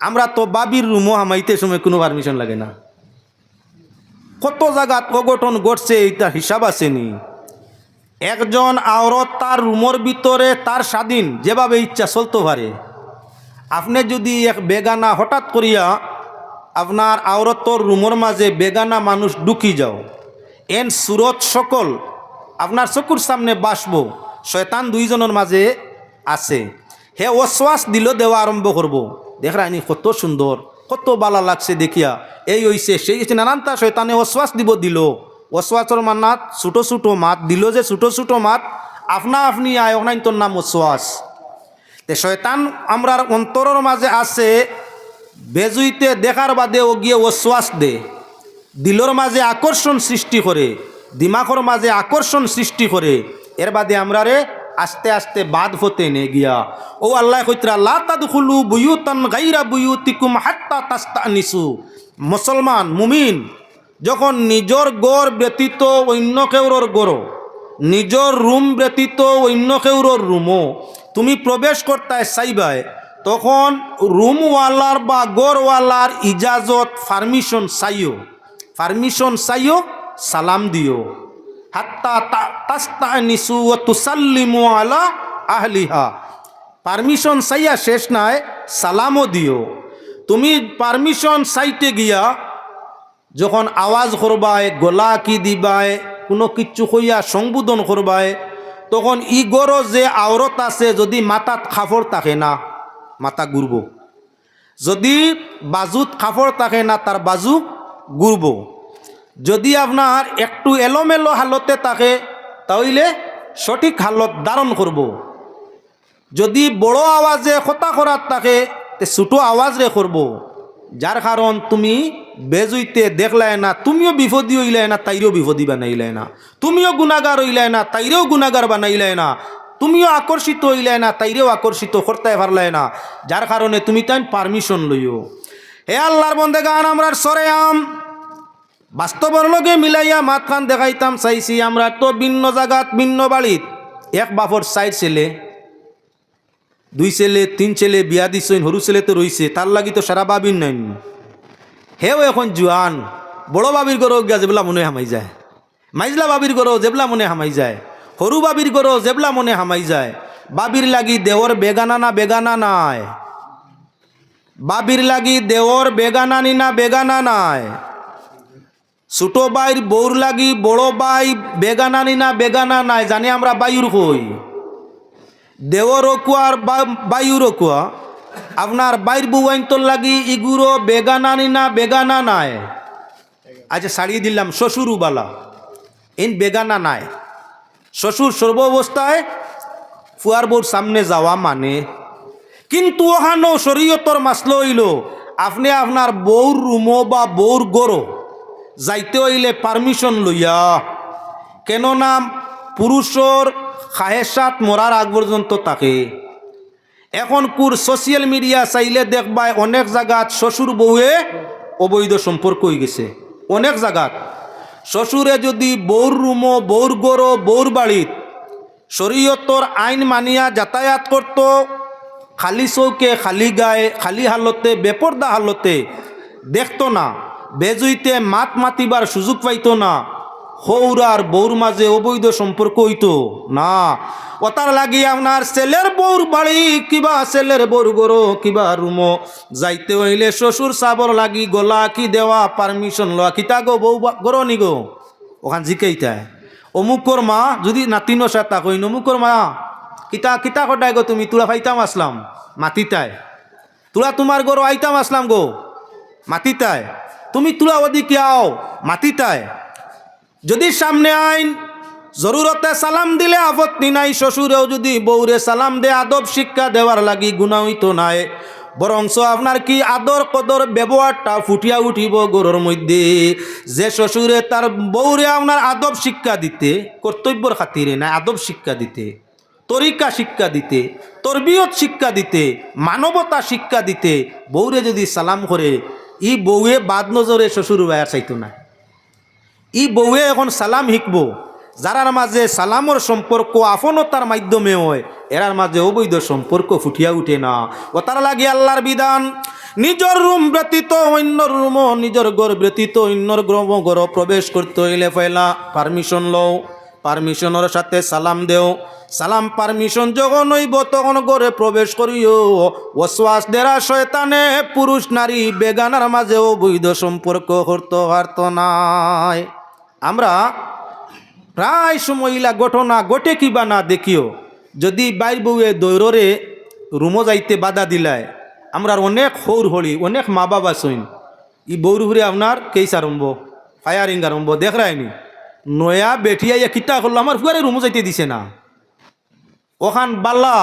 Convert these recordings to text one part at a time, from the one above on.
আমরা তো বাবির রুমও হামাইতে সময় কোনো পারমিশন লাগে না। কত জায়গাত অঘটন ঘটছে এইটা হিসাব আসেনি। একজন আওরত তার রুমের ভিতরে তার স্বাধীন, যেভাবে ইচ্ছা চলতে পারে। আপনি যদি এক বেগানা হঠাৎ করিয়া আপনার আওরতর রুমের মাঝে বেগানা মানুষ ঢুকি যাও, এন সুরত সকল আপনার চকুর সামনে বাসব, শয়তান দুইজনের মাঝে আছে। হে অশ্বাস দিল দেওয়া আরম্ভ করব। দেখরানি কত সুন্দর, কত বালা লাগছে দেখিয়া। এই হইছে, সেই হইছে নানানটা শয়তানে অশ্বাস দিব দিল। অশ্বাসর মানাত ছোটো ছোটো মাত দিল যে, ছোটো ছোটো মাত, আপনা আপনি আয়, অনাইন তোর নাম অশ্বাস। তে শয়তান আমরার অন্তরের মাঝে আছে, বেজুইতে দেখার বাদে ও গিয়ে অশ্বাস দে। দিলর মাঝে আকর্ষণ সৃষ্টি করে দিমাগর মাঝে আকর্ষণ সৃষ্টি করে। এর বাদে আমরারে আস্তে আস্তে বাদ হতে নে গিয়া। ও আল্লাহ কইতরা, লা তাদখুলু বুয়ুতান গাইরা বুয়ুতিকুম হাত্তা তাস্তানিসু। মুসলমান, মুমিন, যখন নিজর গড় ব্যতীত অন্য কেউরর গড় নিজর রুম ব্যতীত অন্য কেউরর রুমও তুমি প্রবেশ করতে চাইবাই তখন রুমওয়ালার বা গড়ওয়ালার ইজাজত, পারমিশন চাইও। পারমিশন চাইও, সালাম দিও। আলা পারমিশন চাইয়া শেষ নাই, সালামও দিও। তুমি পারমিশন চাইতে গিয়া যখন আওয়াজ করবায় গলা কি দিবায় কোনো কিচ্ছু কইয়া সংবোধন করবায় তখন ই যে আওরত আছে, যদি মাথাত খাফর থাকে না, মাথা ঘুরব। যদি বাজুত খাফর থাকে না, তার বাজু ঘুরব। যদি আপনার একটু এলোমেলো হালতে থাকে, তাহলে সঠিক হালত ধারণ করব। যদি বড় আওয়াজে কথা করার থাকে, তে ছোটো আওয়াজ রে করব। যার কারণ তুমি বেজুইতে দেখলাই না, তুমিও বিপদী হইলাই না, তাইরেও বিপদী বানাইলাই না। তুমিও গুণাগার হইলাই না, তাইরেও গুণাগার বানাইলাই না। তুমিও আকর্ষিত হইলাই না, তাইরেও আকর্ষিত করতে পারলাই না। যার কারণে তুমি তাই পারমিশন লইও। হে আল্লাহর বন্দে গান আমরার সরে আম বাস্তবর লগে মিলাইয়া মাত খান দেখাইতাম, চাইছি আমরা তো ভিন্ন জায়গাত ভিন্ন বাড়িত এক বাপর সাইড ছেলে, দুই ছেলে, তিন ছেলে, বিয়া দিছেন সরু ছেলে তো রইছে তার লাগি তো সারা বাবির নাই হেও এখন জুয়ান বড় বাবির গরো গিয়া যেবলা মনে হামাই যায়। মাইজলা বাবির গরো যেবলা মনে হামাই যায়। সরু বাবির গরো যেবলা মনে হামাই যায়। বাবির লাগি দেওর বেগানা না বেগানা নাই। বাবির লাগি দেওর বেগানা নি না বেগানা নাই। ছোট বাইর বউর লাগি বড় বাই বেগানা নি না বেগানা নাই, জানি আমরা বায়ুর কই দেও রকুয়া আর বায়ু রকুয়া আপনার বাইর বউয়াইন্তর লাগি ইগুরো বেগানা নি না বেগানা নাই। আচ্ছা ছাড়িয়ে দিলাম শ্বশুর বালা ইন বেগানা নাই। শ্বশুর সর্ব অবস্থায় ফুয়ার বউর সামনে যাওয়া মানে। কিন্তু ওখানো শরীয়তর মাসলো হইল আপনি আপনার বউর রুমো বা বউর গরো যাইতে হইলে পারমিশন লইয়া। কেননা পুরুষর খাহেসাত মরার আগ পর্যন্ত থাকে। এখন কুর সোশিয়াল মিডিয়া চাইলে দেখবায় অনেক জায়গাত শ্বশুর বউয়ে অবৈধ সম্পর্ক হয়ে গেছে। অনেক জায়গাত শ্বশুরে যদি বউর রুমো, বউর গরো বউর বাড়িত শরীয়তর আইন মানিয়া যাতায়াত করত, খালি চৌকে, খালি গায়ে, খালি হালতে, বেপর্দা হালতে দেখত না। বেজুইতে মাত মাতিবার সুযোগ পাইত না। হৌরার বউর মাঝে অবৈধ সম্পর্ক হইতো না। ওতার লাগি আপনার ছেলের বউর বাড়ি কিবা ছেলের বউর গরো কিবা রুমো। যাইতে হইলে শ্বশুর সাবর লাগি গলা কি দেওয়া, পারমিশন লওয়া। কিতা গো বৌ গরো নি গো? ওখান জিকেইতায় অমুকর মা, যদি নাতিনো সাতা কই অমুকর মা, কিতা কিতা কটাই গো তুমি? তোরা ফাইতাম আসলাম। মাতিতায় তোরা তোমার গরো আইতাম আসলাম গো। মাতিতায় তুমি তুলা ওদিকে আও? মাতিতায় যদি সামনে আইন, জরুরতে সালাম দিলে আপত্তি নাই, শ্বশুরেও যদি বউরে সালাম দে আদব শিক্ষা দেওয়ার লাগি গুণা হইতো নাই। বরংস আপনার কি আদর কদর ব্যবহারটা ফুটিয়া উঠিব গরুর মধ্যে? যে শ্বশুরে তার বউরে আপনার আদব শিক্ষা দিতে, কর্তব্যর খাতিরে না, আদব শিক্ষা দিতে, তরিকা শিক্ষা দিতে, তরবিয়ত শিক্ষা দিতে, মানবতা শিক্ষা দিতে বউরে যদি সালাম করে ই বউয়ে বাদ নজরে শ্বশুর বায়ার চাইতো না। ই বউয়ে এখন সালাম শিখব। যারার মাঝে সালামর সম্পর্ক আপনতার মাধ্যমে হয়, এরার মাঝে অবৈধ সম্পর্ক ফুটিয়া উঠে না। ও তার লাগে আল্লাহর বিধান, নিজর রুম ব্যতীত অন্য রুম নিজর ঘর ব্যতীত অন্যর গ্রহ ঘর প্রবেশ করতে হইলে পয়লা পারমিশন লও। পারমিশনের সাথে সালাম দেও। সালাম পারমিশন যখন হইব, তখন ঘরে প্রবেশ করিও। ওয়াসওয়াস দেরা শয়তানে, পুরুষ নারী বেগানার মাঝেও বৈধ সম্পর্ক করতে পারত নাই। আমরা প্রায় সময়লা ঘটনা ঘটে কিবা না দেখিও। যদি বাইর বউয়ে দৈররে রুমো যাইতে বাধা দিলায়, আমরা অনেক সৌর হলি, অনেক মা বাবা সইন। ই বৌর ঘুরে আপনার কেস আরম্ভ? ফায়ারিং আরম্ভ? দেখ রায়নি? নয়া বেঠিয়া ইয়া কিতা করল? আমার ফুয়ারে রুমো যাইতে দিছে না। ওখান বাল্লা,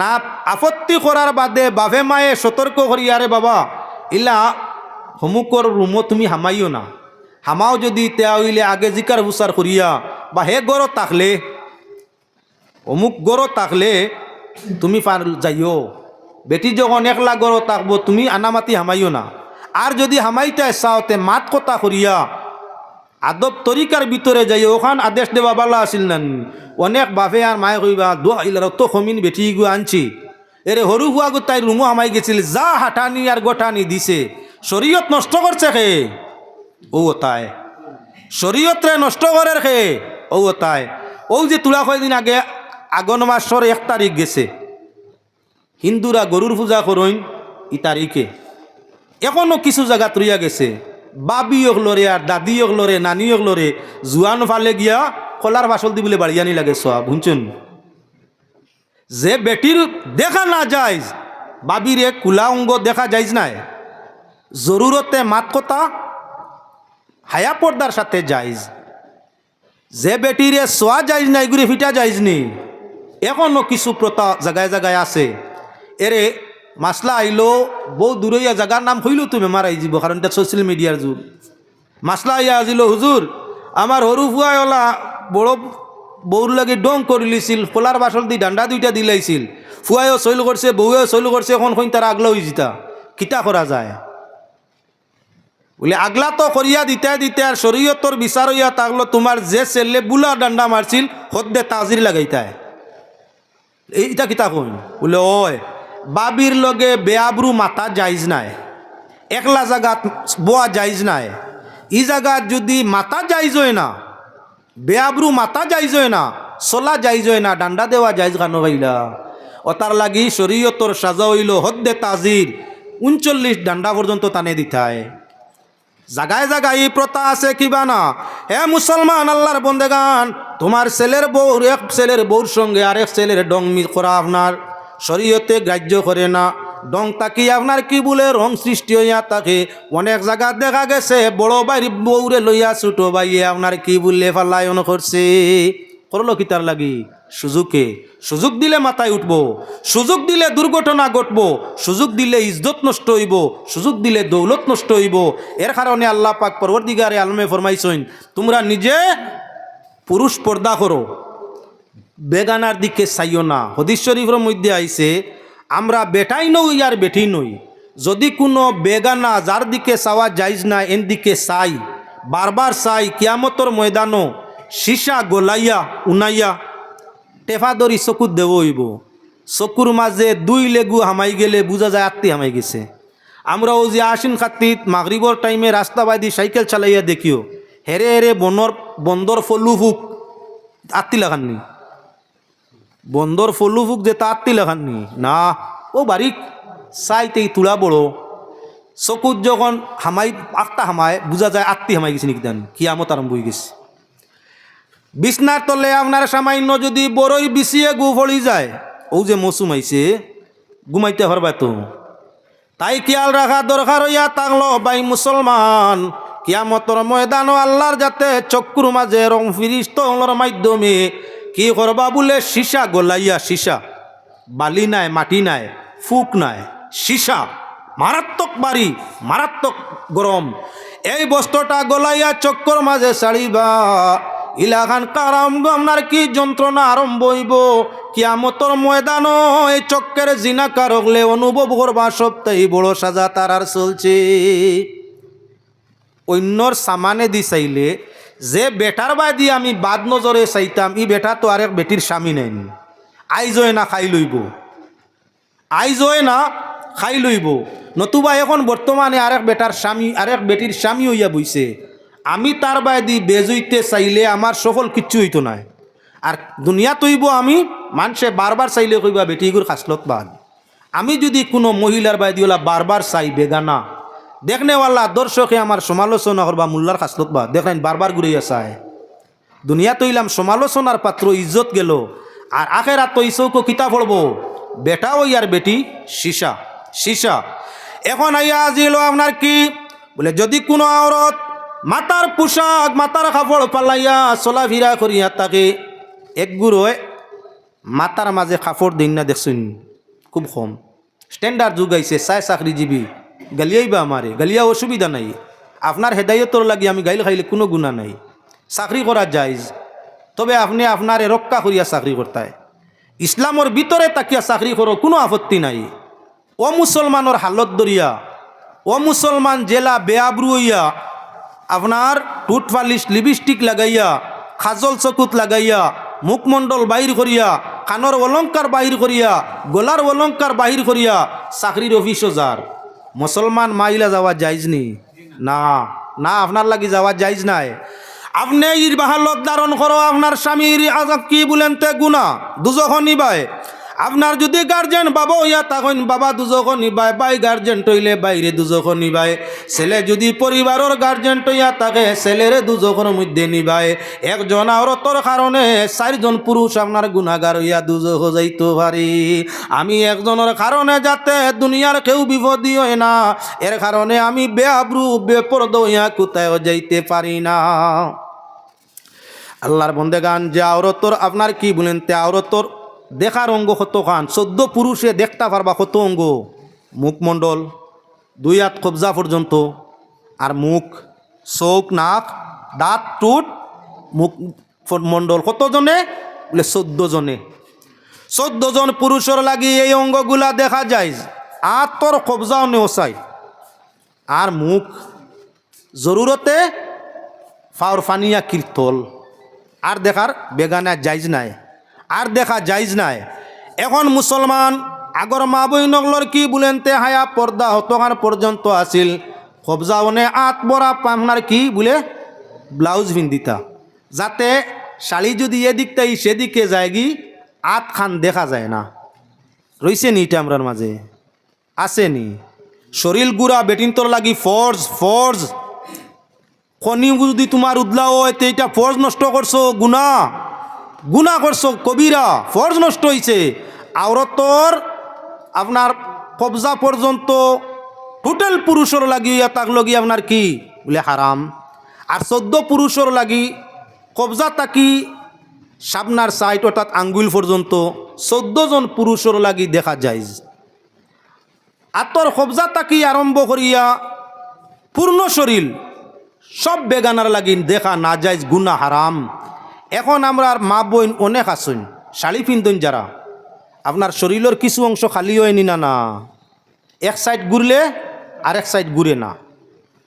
না আপত্তি করার বাদে বাভে মায়ে সতর্ক করি আরে বাবা, ইলা হমুকর রুমো তুমি হামাইও না। হামাও যদি তেয়া হইলে আগে জিকার বুসার করিয়া বা হে গড় তাকলে, অমুক গড় তাকলে তুমি পার যাইও। বেটি যখন একলা গড় তাকবো, তুমি আনামাতি হামাইও না। আর যদি হামাইতে চাওতে মাত কথা করিয়া আদব তরিকার ভিতরে যাই, ওখান আদেশ দেবা বালা আছিল না অনেক বাপে আর মায়ে কইবা, দোয়া ইলার তো খমিন বেটি গু আনছি। এরে সৰু হোৱা গো তাই ৰুমো হামাই গেছিল, যা হাঁটানি আর গোটানি দিছে, শরীয়ত নষ্ট করছে খে। ও তাই, শরীয়তরে নষ্ট করে খে। ও তাই, ও যে তুলা কয়দিন আগে, আগন মাসর এক তারিখ গেছে। হিন্দুরা গরুর পূজা করইন ই তারিখে এখনও কিছু জায়গা তুইয়া গেছে। বাবি লরে আর দাদি লরে নানি লরে, জুয়ান ফালে গিয়া কলার ফাসল দি বলে বাড়িয়ানি লাগে সব বুঝছেন যে বেটির দেখা না যায় বাবিরে কুলা অঙ্গ দেখা যাইজ নাই। জরুরতে মাত কথা হায়া পর্দার সাথে যাইজ। যে বেটিরে সোয়া যাইজ নাই ঘুরে ফিটা যাইজ এখনও কিছু প্রথা জায়গায় জায়গায় আছে। এরে মাসলা আইলো, বহু দূরইয়া জায়গার নাম হইল তুমি মারাই যাব কারণ এটা সোশ্যাল মিডিয়ার যুগ। মাসলা আইয়া আজিল, হুজুর, আমার সৰু ফুৱাইলা বড় বৌর লাগে ডং কৰি লিছিল ফলার বাসল দি ডান্ডা দুইটা দিলাইছিল। ফুৱাইও চৈল করছে, বউয়েও চৈল করছে, এখন কইন তারা আগলা হয়ে জিতা। কিতা করা যায়? বলে, আগলা তো করিয়া দিতে দিতে আর শরীয়তর বিচার হইয়া তাগলো তোমার যে ছেলে বুলা ডান্ডা মারছিল, হদ্দে তাজির লাগাইতায় এইটা কিতা কইন? বলে ওয় বাবির লগে বেআব্রু মাথা যাইজ নাই। একলা জাগাত বোয়া যাইজ নাই। ই জাগাত যদি মাথা যাইজ হয় না বেআব্রু মাথা যাইজ হয় না, চলা যাইজ হয় না ডান্ডা দেওয়া যাইজ গানো ভাইলা? অতার লাগি শরীয়তর সাজা হইল হদ্দে তাজির উনচল্লিশ ডান্ডা পর্যন্ত টানে দিতায় জাগায় জাগায় প্রথা আছে কিবা না। হে মুসলমান আল্লাহর বন্দেগান তোমার ছেলের বউ এক ছেলের বউর সঙ্গে আরেক ছেলের ডং মিল করা আপনার শরীয়তে গ্রাহ্য করে না। ডং তাকি আপনার কি বলে? রং সৃষ্টি হইয়া তাকে অনেক জায়গা দেখা গেছে। বড় বাইর বউরে লইয়া, ছোট বাইয়ে আপনার কি বললে ফাল্লায়ন করছে? করল কি তার লাগি? সুযোগে। সুযোগ দিলে মাথায় উঠব। সুযোগ দিলে দুর্ঘটনা ঘটব। সুযোগ দিলে ইজ্জত নষ্ট হইব। সুযোগ দিলে দৌলত নষ্ট হইব। এর কারণে আল্লাহ পাক পরবর্তীকারে আলমে ফরমাইছেন, তোমরা নিজে পুরুষ পর্দা করো। বেগানার দিকে চাইও না। হদিস শরীফের মধ্যে আইছে, আমরা বেটাই নই আর বেটি নই। যদি কোনো বেগানা যার দিকে চাওয়া যাইজ না এন দিকে চাই। বারবার চাই, কিয়ামতর ময়দানও সীসা গলাইয়া, উনাইয়া টেফা ধরি চকুত দেব হইব চকুর মাঝে দুই লেগু হামাই গেলে বুঝা যায় আত্মি হামাই গেছে। আমরা ও যে আশ্বিন খাতিত মাগরিবর টাইমে রাস্তা বাইদি সাইকেল চালাইয়া দেখিও হেরে হেরে বনর বন্দর ফলু ফুক আত্মি লাগাননি। বন্দর ফলু ফুক যে তা আত্মি লাগাননি না, ও বারিক চাইতেই তুলা বড়। চকুত যখন হামাই, আত্মা হামায় বুঝা যায় আত্মি হামাই গেছে নাকি দেন কিয়ামত আরম্ভ হয়ে গেছে। বিছনার তলে আপনার সামান্য যদি বড়ই বিছিয়ে গু ফলি যায়, ও যে মৌসুম আইছে, ঘুমাইতে পারবা তো। তাই খেয়াল রাখা দরকার হইয়া তাকলো বাই মুসলমান। কিয়ামতর ময়দান আল্লাহর যাতে চক্কুর মাঝে রং ফিরিস্তর মাধ্যমে। কি করবা বলে? সীসা গলাইয়া সীসা। বালি নাই, মাটি নাই, ফুক নাই। সীসা, মারাত্মক বাড়ি, মারাত্মক গরম। এই বস্ত্রটা গলাইয়া চক্কর মাঝে ছাড়িবা ইলাখান কারাম আপনার কি যন্ত্রণা আরম্ভ হইব? কিয়ামতর ময়দান এই চক্কের জিনা কারকলে অনুভব করবা সপ্তাহে বড় সাজা তারার চলছে। অন্যর সামানে দি চাইলে যে বেটার বাদি আমি বাদ নজরে চাইতাম, ই বেটা তো আরেক বেটির স্বামী নেন আইজয় না খাই লইব। আইজয় না খাই লইব। নতুবা এখন বর্তমানে আরেক বেটার স্বামী আরেক বেটির স্বামী হইয়া বইছে। আমি তার বাদি বেজইতে চাইলে আমার সফল কিচ্ছু হইতো নাই। আর দুনিয়া তৈব আমি মানুষে বারবার চাইলে কইবা বেটিগুর খাসলত বাদ আমি যদি কোনো মহিলার বাইদিওলা বারবার চাই বেগানা দেখনেওয়ালা দর্শকে আমার সমালোচনা করবা, মোল্লার খাসলত বাদ দেখলেন বারবার ঘুরিয়া চায় দুনিয়া তৈলাম সমালোচনার পাত্র ইজ্জত গেল, আর আখেরা তো ইসৌকো কিতা পড়ব। বেটা ওই আর বেটি সীসা সীসা। এখন আইয়া আজিল আপনার কি? বলে, যদি কোনো আওরত মাতার পোশাক, মাতার কাপড় পালাইয়া চলাফিরা করিয়া তাকে এক গুড়োয় মাতার মাঝে কাপড় দিন না দেখছুন, খুব কম। স্ট্যান্ডার্ড যুগ আইছে, চাই চাকরিজীবী। গালিয়াই বা আমারে, গালিয়া অসুবিধা নাই। আপনার হেদায়তর লাগি আমি গাইল খাইলে কোনো গুণা নাই। চাকরি করা যাইজ তবে আপনি আপনারে রক্ষা করিয়া চাকরি করতায়। ইসলামর ভিতরে তাকিয়া চাকরি করো, কোনো আপত্তি নাই। ও মুসলমানের হালত দরিয়া ও মুসলমান জেলা বেআব্রু হইয়া আপনার টুট পালিশ লিপস্টিক লাগাইয়া, খাজল চকুত লাগাইয়া, মুখমণ্ডল বাহির করিয়া কানর অলঙ্কার বাহির করিয়া গলার অলঙ্কার বাহির করিয়া চাকরির অফিসও যার মুসলমান মাইলা যাওয়া যাইজ নি? না। না, আপনার লাগি যাওয়া যাইজ নাই। আপনি ইর বাহালত ধারণ করো, আপনার স্বামীর আজাব কি বলেন তে গুণা দুজখনি নিবায়। আপনার যদি গার্জেন বাবা ইয়া তখন বাবা দুজখন নিবায়, বাই গার্জেন টইলে বাইরে দুজখন নিবায়। ছেলে যদি পরিবারের গার্জেন টইয়া তাকে ছেলের দুজখের মধ্যে নিবায়। একজন আওরতর কারণে চারজন পুরুষ আপনার গুণাগার হইয়া দুজখ যাইতে পারি। আমি একজনের কারণে যাতে দুনিয়ার কেউ বিপদী হয় না, এর কারণে আমি বেআব্রু, বেপরদ হইয়া কোথায় যাইতে পারি না। আল্লাহর বন্দেগান, যে আওরতর, আপনার কি বলেন তে আওরতর? দেখার অঙ্গ কত খান চোদ্দ পুরুষে দেখতে পারবা কত অঙ্গ? মুখমণ্ডল দুই হাত কবজা পর্যন্ত, আর মুখ, চোখ, নাক, দাঁত টুট মুখ মণ্ডল, কতজনে? বলে চোদ্দ জনে চোদ্দ জন পুরুষের লাগি এই অঙ্গগুলা দেখা যায় আত্মর কবজাও নেওসাই আর মুখ, জরুরতে ফাওর ফানিয়া কীর্তল। আর দেখার বেগানা যাইজ নাই। আর দেখা যাইজ নাই। এখন মুসলমান আগর মা বই নগলর কি বলেন তে হায়া পর্দা হতকার পর্যন্ত আছিল। কবজাওনে আত বরা পামনার কি বলে ব্লাউজ পিন্দিতা যাতে শাড়ি যদি এদিকটাই সেদিকে যায় গি আত খান দেখা যায় না। রইছে নি এটা আমরার মাঝে? আছে নি। শরীর গুড়া বেটিন তোর লাগি ফর্জ ফর্জ। খনি যদি তোমার উদলাও হয়, তো এটা ফর্জ নষ্ট করছ গুণা গুণা করছ, কবিরা, ফর্জ নষ্ট হয়েছে আওরতর আপনার কবজা পর্যন্ত টোটাল পুরুষের লাগি তাক লগি আপনার কি? বলে, হারাম। আর চোদ্দ পুরুষের লাগি কবজা তাকি সাবনার সাইট, অর্থাৎ আঙ্গুল পর্যন্ত চোদ্দ জন পুরুষের লাগি দেখা যায়। আতর কবজা তাকি আরম্ভ করিয়া পূর্ণ শরীর সব বেগানার লাগি দেখা না যায় গুনা হারাম। এখন আমরা আর মা বোন অনেক আসুন শাড়ি পিন্ধন যারা। আপনার শরীরের কিছু অংশ খালি হয়নি না না এক সাইড ঘুরলে আরেক সাইড ঘুরে না।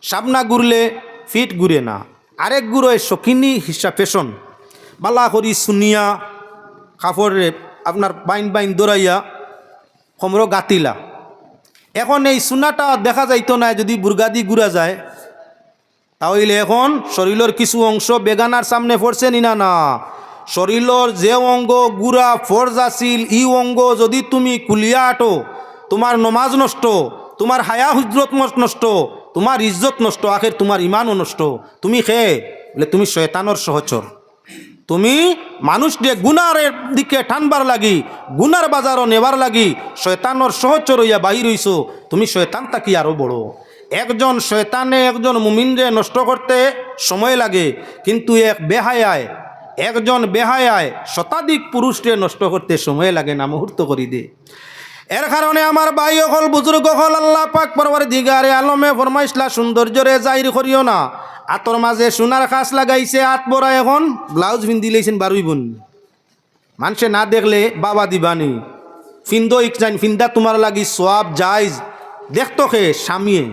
সামনা ঘুরলে ফিট ঘুরে না। আরেক ঘুরোয় শকিনি হিসা ফেশন বালা করি সুনিয়া, কাপড়ে আপনার বাইন বাইন দৌড়াইয়া কমরো গাতিলা। এখন এই সুনাটা দেখা যাইতো না, যদি বুর্গাদি ঘুরা যায় তাহলে এখন শরীরের কিছু অংশ বেগানার সামনে পড়ছে নি না। শরীরের যে অঙ্গ গুড়া ফর্জ আছিল ই অঙ্গ যদি তুমি কুলিয়া আটো, তোমার নমাজ নষ্ট, তোমার হায়া হুজরত নষ্ট, তোমার ইজ্জত নষ্ট, আখের তোমার ইমানও নষ্ট, তুমি খেয়ে বলে তুমি শয়তানোর সহচর। তুমি মানুষ দিয়ে গুনারের দিকে টানবার লাগি, গুনার বাজারও নেবার লাগি, শয়তানোর সহচর হইয়া বাহির হইছো, তুমি শয়তান তাকি আরও বড়? একজন শয়তানে একজন মুমিনরে নষ্ট করতে সময় লাগে, কিন্তু এক বেহায়ায়, একজন বেহায়ায় শতাধিক পুরুষরে নষ্ট করতে সময় লাগে না, মুহূর্ত করি দে। এর কারণে আমার ভাই হল বুজুর্গ হল আল্লাহ পাক পরবার দিগারে আলমে ফরমাইসলা সৌন্দর্যরে জাহির করিও না। আতর মাঝে সোনার খাস লাগাইছে, আত এখন, ব্লাউজ পিন্ধি লেছেন বারুই বোন। মানুষে না দেখলে বাবা দিবানি। ফিন্দো ইকজাইন ফিন্দা তোমার লাগি সোয়াব জাইজ দেখতো খে স্বামীয়ে।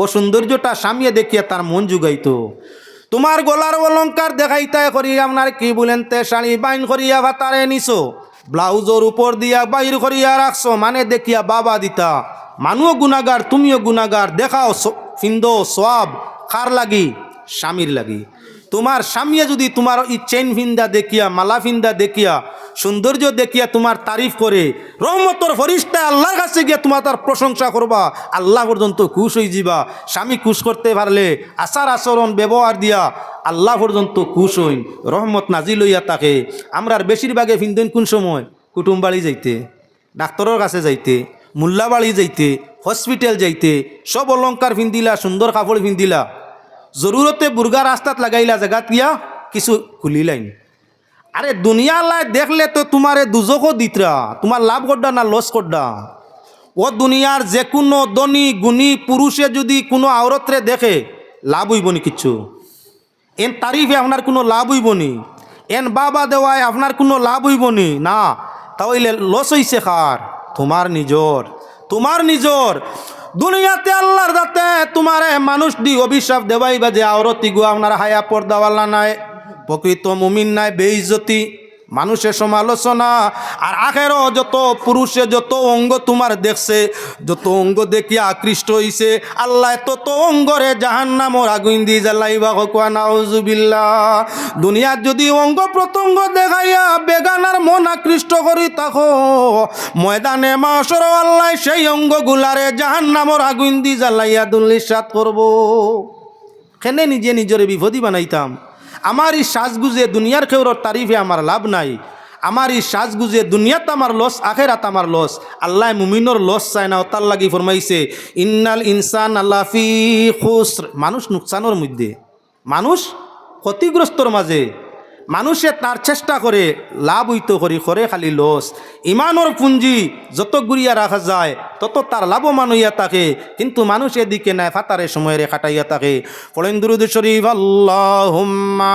ও সৌন্দর্যটা স্বামীয়ে দেখিয়া তার মন জুগাইতো। তোমার গলার অলঙ্কার দেখাইতায় করিয়া আপনার কি বলেন তে শাড়ি বাইন করিয়া ভাতারে নিছো, ব্লাউজর উপর দিয়া বাইর করিয়া রাখছো মানে দেখিয়া বাবা দিতা, মানুও গুণাগার তুমিও গুণাগার দেখাও সিন্দ সব কার লাগি, স্বামীর লাগি। তোমার স্বামীয়ে যদি তোমার এই চেন ফিন্দা দেখিয়া, মালা ফিন্দা দেখিয়া, সৌন্দর্য দেখিয়া তোমার তারিফ করে, রহমতর ফরিস্তা আল্লাহর কাছে গিয়ে তোমার তার প্রশংসা করবা, আল্লাহ পর্যন্ত খুশ হয়ে যাবা স্বামী খুশ করতে পারলে আচার আচরণ, ব্যবহার দিয়া আল্লাহ পর্যন্ত খুশ হইন, রহমত নাজিল হইয়া তাকে আমরার বেশিরভাগে ফিন্দেন কোন সময়? কুটুম বাড়ি যাইতে, ডাক্তারের কাছে যাইতে মোল্লা বাড়ি যাইতে হসপিটাল যাইতে, সব অলংকার ফিন্দিলা সুন্দর কাপড় ফিন্দিলা জরুরতে বুর্গা রাস্তাত লাগাইলা জায়গাত গিয়া কিছু খুলিলাইন। আরে দুনিয়া লাই দেখলে তো তোমারে দুজকও দিতরা, তোমার লাভ করডা না লস করডা ও দুনিয়ার যে কোনো ধনী, গুণী পুরুষে যদি কোনো আওরতরে দেখে, লাভ হইব নি কিচ্ছু। এন তারিফে আপনার কোনো লাভ হইব নি। এন বাবা দেওয়ায় আপনার কোনো লাভ হইব নি। না, তাহলে লস হইছে খার তোমার নিজর। তোমার নিজর। দুনিয়াতে আল্লাহর দাতে তোমারে মানুষ দি অভিশাপ দেওয়াইবা যে আওরতি গো আপনার হায়া পর্দাওয়ালা নাই। প্রকৃত মুমিন নাই, বেইজ্জতি। মানুষের সমালোচনা, আর আখেরও যত পুরুষে যত অঙ্গ তোমার দেখছে, যত অঙ্গ দেখিয়া আকৃষ্ট হইছে, আল্লাহ তত অঙ্গরে জাহান নামর আগুন দি জ্বালাইবা হকুয়া নাউজুবিল্লা দুনিয়ার যদি অঙ্গ প্রত্যঙ্গ দেখাইয়া বেগানার মন আকৃষ্ট করি তাকো ময়দানে মাসর আল্লাহ সেই অঙ্গগুলারে জাহান নামর আগুন দি জ্বালাইয়া দুল্লিশাত করব। কেনে নিজে নিজরে বিপদী বানাইতাম। আমার এই সাজগুজে দুনিয়ার খেউরর তারিফে আমার লাভ নাই। আমার এই সাজগুজে দুনিয়াত আমার লস, আখেরাত আমার লস। আল্লাহ মুমিনর লস চায় না তার লাগি ফরমাইছে, ইন্নাল ইনসান আল্লাফি খুসর। মানুষ নুকসানোর মধ্যে। মানুষ ক্ষতিগ্রস্তর মাঝে। মানুষে তার চেষ্টা করে লাভ হইতো করি, করে খালি লস। ইমানোর পুঞ্জি যত গুড়িয়া রাখা যায়, তত তার লাভবান হইয়া থাকে। কিন্তু মানুষ এদিকে নেয়, ফাতারে সময় রে খাটাইয়া থাকে। ফলেন্দুরুদ দুরুদ শরীফ, আল্লাহুম্মা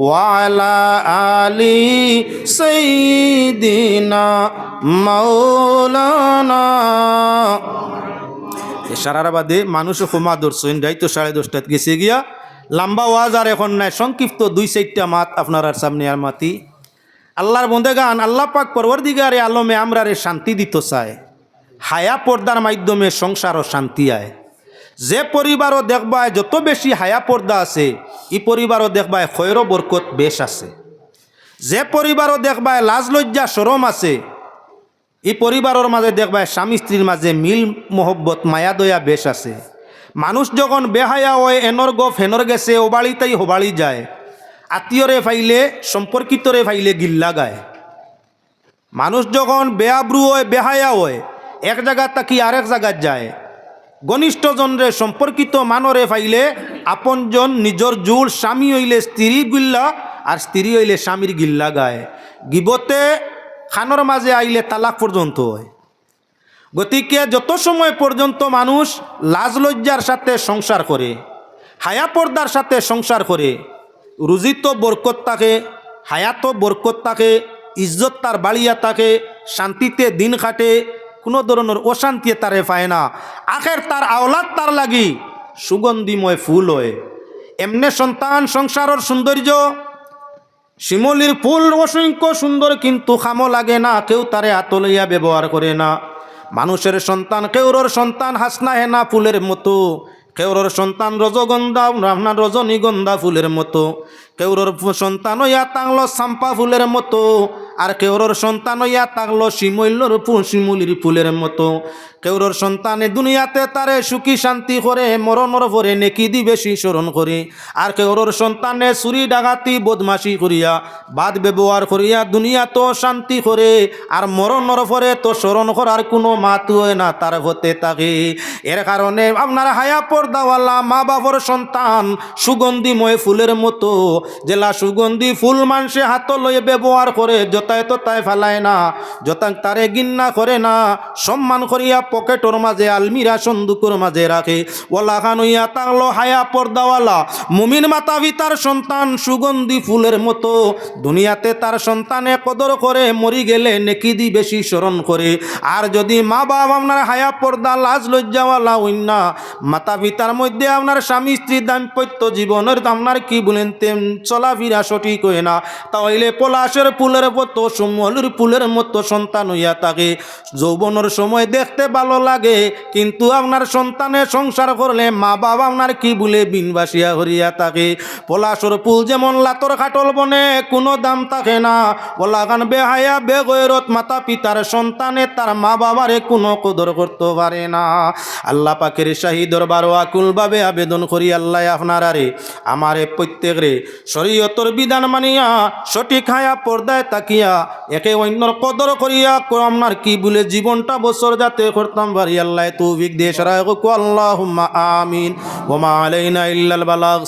وعلى آل سيدنا مولانا সারার বাদে মানুষও ক্ষমা ধরছেন রাইতো সাড়ে দশটাত গেছে গিয়া লম্বা ওয়াজ আর এখন নাই সংক্ষিপ্ত দুই চারটা মাত আপনার সামনে আর মাতি আল্লাহর বন্ধে গান আল্লাহ পাক পরবর্দিগারে আলমে আমরারে শান্তি দিত চায় হায়া পর্দার মাধ্যমে সংসার ও শান্তি আয় যে পরিবারও দেখবায় যত বেশি হায়া পর্দা আছে, ই পরিবারও দেখবায় খৈর বরকত বেশ আছে। যে পরিবারও দেখবায় লাজ লজ্জা সরম আছে এই পরিবারের মাঝে দেখবায় স্বামী স্ত্রীর মাঝে মিল, মোহব্বত, মায়া দয়া বেশ আছে। মানুষ যখন বেহায়া হয়, এনর গফ হেনর গেছে ওবাড়িতেই হোবাড়ি যায়। আত্মীয়রে ফাইলে, সম্পর্কিতরে ফাইলে গিল্লা গায় মানুষ যখন বেআব্রু হয়, বেহায়া হয়, এক জায়গা তাকি আরেক জায়গাত যায়। ঘনিষ্ঠজনরে সম্পর্কিত মানরে ফাইলে আপনজন নিজর জুল স্বামী হইলে স্ত্রীর গিল্লা আর স্ত্রী হইলে স্বামীর গিল্লা গায়। গিবতে খানোর মাঝে আইলে তালাক পর্যন্ত হয়। গতিকে যত সময় পর্যন্ত মানুষ লাজ লজ্জার সাথে সংসার করে, হায়া পর্দার সাথে সংসার করে রুজিত বরকত থাকে হায়াত বরকত থাকে, ইজ্জত তার বাড়িয়া থাকে, শান্তিতে দিন কাটে কোনো ধরনের অশান্তি তারে পায় না। আখের তার আওলাদ তার লাগি সুগন্ধিময় ফুল হয়। এমনে সন্তান সংসারের সৌন্দর্য, শিমলির ফুল অসংখ্য সুন্দর কিন্তু খামো লাগে না, কেউ তারে হাত লইয়া ব্যবহার করে না। মানুষের সন্তান, কেউরর সন্তান হাসনা হেনা ফুলের মতো। কেউরর সন্তান রজগন্ধা আপনার রজনীগন্ধা ফুলের মতো। কেউরর সন্তান ইয়া তাংলো চাম্পা ফুলের মতো, আর কেউরর সন্তান ইয়া তাংলো শিমৈল্যর শিমুলির ফুলের মতো। কেউরর সন্তানে দুনিয়াতে তারে সুখী শান্তি করে, মরণর ভরে নেকি দি বেশি স্মরণ করে। আর কেউরর সন্তানে চুরি ডাকাতি বদমাশি করিয়া, বাদ ব্যবহার করিয়া দুনিয়া তো শান্তি করে, আর মরণর ভরে তো স্মরণ করার কোনো মাত হয় না তার হতে থাকে এর কারণে আপনার হায়া পর্দাওয়ালা মা বাবার সন্তান সুগন্ধিময় ফুলের মতো জেলা সুগন্ধি ফুল মানুষে হাত লয়ে ব্যবহার করে যতায় ততায় ফেলায় না। যতাং তারে গিন্না করে না। সম্মান করিয়া পকেটর মাঝে আলমিরা সন্দুকর মাঝে রাখে। ওলা খান হইয়া তাগলো হায়া পর্দাওয়ালা। মুমিন মাতা পিতার সন্তান সুগন্ধি ফুলের মতো। দুনিয়াতে তার সন্তানে কদর করে, মরি গেলে নেকি দি বেশি স্মরণ করে। আর যদি মা বাপ আপনার হায়া পর্দা, লাজ লজ্জাওয়ালা না। মাতা পিতার মধ্যে আপনার স্বামী স্ত্রী দাম্পত্য জীবনের আপনার কি বলেন তেম চলাফেরা সঠিক হয় না। তাহলে পলাশের ফুলের মতো সুমলের ফুলের মতো সন্তান হইয়া থাকে। যৌবনের সময় দেখতে ভালো লাগে, কিন্তু আপনার সন্তানে সংসার করলে মা বাবা আপনার কি বলে বিনবাসিয়া হরিয়া থাকে। পলাশর ফুল যেমন লাতর খাটল বনে, কোনো দাম থাকে না। পলাগান বেহায়া বেগৈরত মাতা পিতার সন্তানে তার মা বাবারে কোনো কদর করতে পারে না। আল্লাহ পাকের শাহী দরবার আকুলভাবে আবেদন করি, আল্লাহ আপনার আরে আমারে প্রত্যেক রে শরীয়তর বিধান মানিয়া, সঠিক হায়া পর্দায় তাকিয়া, একে অন্যর কদর করিয়া আপনার কি বলে জীবনটা বছর যাতে করতাম ভারি আল্লাহ তৌফিক দিয়ে সারা আল্লাহ আমিন। ওমা আলাইনা ইল্লাল বালাগ।